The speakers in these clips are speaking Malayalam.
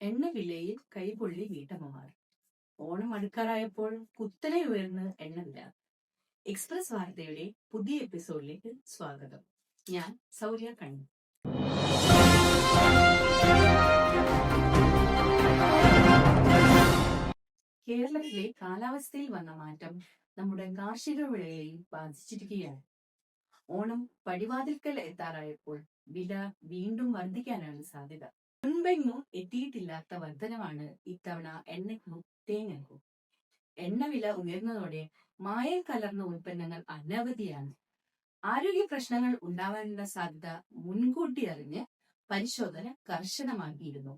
എണ്ണവിലയിൽ കൈപൊള്ളി വീട്ടമ്മമാർ. ഓണം അടുക്കാറായപ്പോൾ കുത്തനെ ഉയർന്ന് എണ്ണവില. എക്സ്പ്രസ് വാർത്തയുടെ പുതിയ എപ്പിസോഡിലേക്ക് സ്വാഗതം. ഞാൻ സൗര്യ കണ്ണി. കേരളത്തിലെ കാലാവസ്ഥയിൽ വന്ന മാറ്റം നമ്മുടെ കാർഷിക വിളയെയും ബാധിച്ചിരിക്കുകയാണ്. ഓണം പടിവാതിൽക്കൽ എത്താറായപ്പോൾ വില വീണ്ടും വർദ്ധിക്കാനാണ് സാധ്യത. മുൻപെങ്ങും എത്തിയിട്ടില്ലാത്ത വർധനമാണ് ഇത്തവണ എണ്ണയ്ക്കും തേങ്ങയ്ക്കും. എണ്ണവില ഉയർന്നതോടെ മായം കലർന്ന ഉൽപ്പന്നങ്ങൾ അനവധിയാണ്. ആരോഗ്യ പ്രശ്നങ്ങൾ ഉണ്ടാവാനുള്ള സാധ്യത മുൻകൂട്ടി അറിഞ്ഞ് പരിശോധന കർശനമാക്കിയിരുന്നു.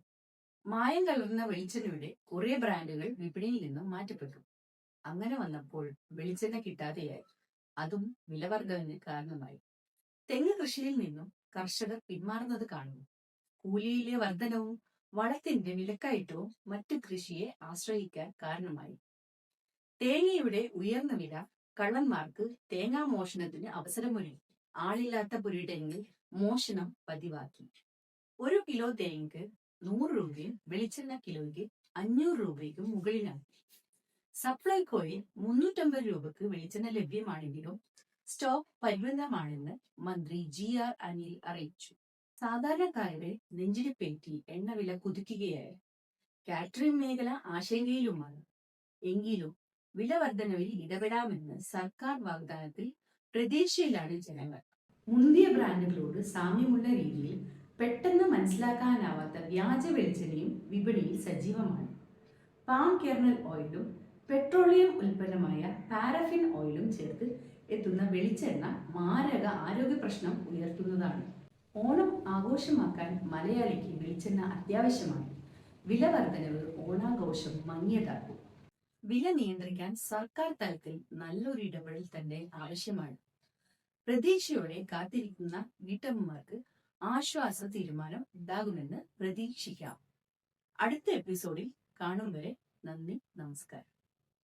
മായം കലർന്ന വെളിച്ചെണ്ണയുടെ കുറെ ബ്രാൻഡുകൾ വിപണിയിൽ നിന്നും മാറ്റപ്പെട്ടു. അങ്ങനെ വന്നപ്പോൾ വെളിച്ചെണ്ണ കിട്ടാതെയായി. അതും വിലവർദ്ധനവിന് കാരണമായി. തെങ്ങ് കൃഷിയിൽ നിന്നും കർഷകർ പിന്മാറുന്നത് കാണുന്നു. കൂലിയിലെ വർധനവും വളത്തിന്റെ വിലക്കയറ്റവും മറ്റു കൃഷിയെ ആശ്രയിക്കാൻ കാരണമായി. തേങ്ങയുടെ ഉയർന്ന വില കള്ളന്മാർക്ക് തേങ്ങാ മോഷണത്തിന് അവസരമൊരുക്കി. ആളില്ലാത്ത പുരിടങ്ങളിൽ മോഷണം പതിവാക്കി. ഒരു കിലോ തേങ്ങയ്ക്ക് നൂറ് രൂപയും വെളിച്ചെണ്ണ കിലോയ്ക്ക് അഞ്ഞൂറ് രൂപയ്ക്കും മുകളിലാണ് സപ്ലൈകോയിൽ മുന്നൂറ്റമ്പത് രൂപക്ക് വെളിച്ചെണ്ണ ലഭ്യമാണെങ്കിലും സ്റ്റോക്ക് പരിമിതമാണെന്ന് മന്ത്രി ജി ആർ അനിൽ അറിയിച്ചു. സാധാരണക്കാരുടെ നെഞ്ചിടിപ്പേറ്റി എണ്ണവില കുതിക്കുകയായി. കാറ്ററിംഗ് മേഖല ആശങ്കയിലുമാണ്. എങ്കിലും വില വർധനവിൽ ഇടപെടാമെന്ന് സർക്കാർ വാഗ്ദാനത്തിൽ പ്രതീക്ഷയിലാണ് ജനങ്ങൾ. മുന്തിയ ബ്രാൻഡുകളോട് സാമ്യമുള്ള രീതിയിൽ പെട്ടെന്ന് മനസ്സിലാക്കാനാവാത്ത വ്യാജ വെളിച്ചെണ്ണയും വിപണിയിൽ സജീവമാണ്. പാം കെർണൽ ഓയിലും പെട്രോളിയം ഉൽപ്പന്നമായ പാരഫിൻ ഓയിലും ചേർത്ത് എത്തുന്ന വെളിച്ചെണ്ണ മാരക ആരോഗ്യ പ്രശ്നം ഉയർത്തുന്നതാണ്. ഓണം ആഘോഷമാക്കാൻ മലയാളിക്ക് വെളിച്ചെണ്ണ അത്യാവശ്യമാണ്. വില വർധനവ് ഓണാഘോഷം മങ്ങിയതാക്കും. വില നിയന്ത്രിക്കാൻ സർക്കാർ തലത്തിൽ നല്ലൊരു ഇടപെടൽ തന്നെ ആവശ്യമാണ്. പ്രതീക്ഷയോടെ കാത്തിരിക്കുന്ന വീട്ടമ്മമാർക്ക് ആശ്വാസ തീരുമാനം ഉണ്ടാകുമെന്ന് പ്രതീക്ഷിക്കാം. അടുത്ത എപ്പിസോഡിൽ കാണും വരെ നന്ദി നമസ്കാരം.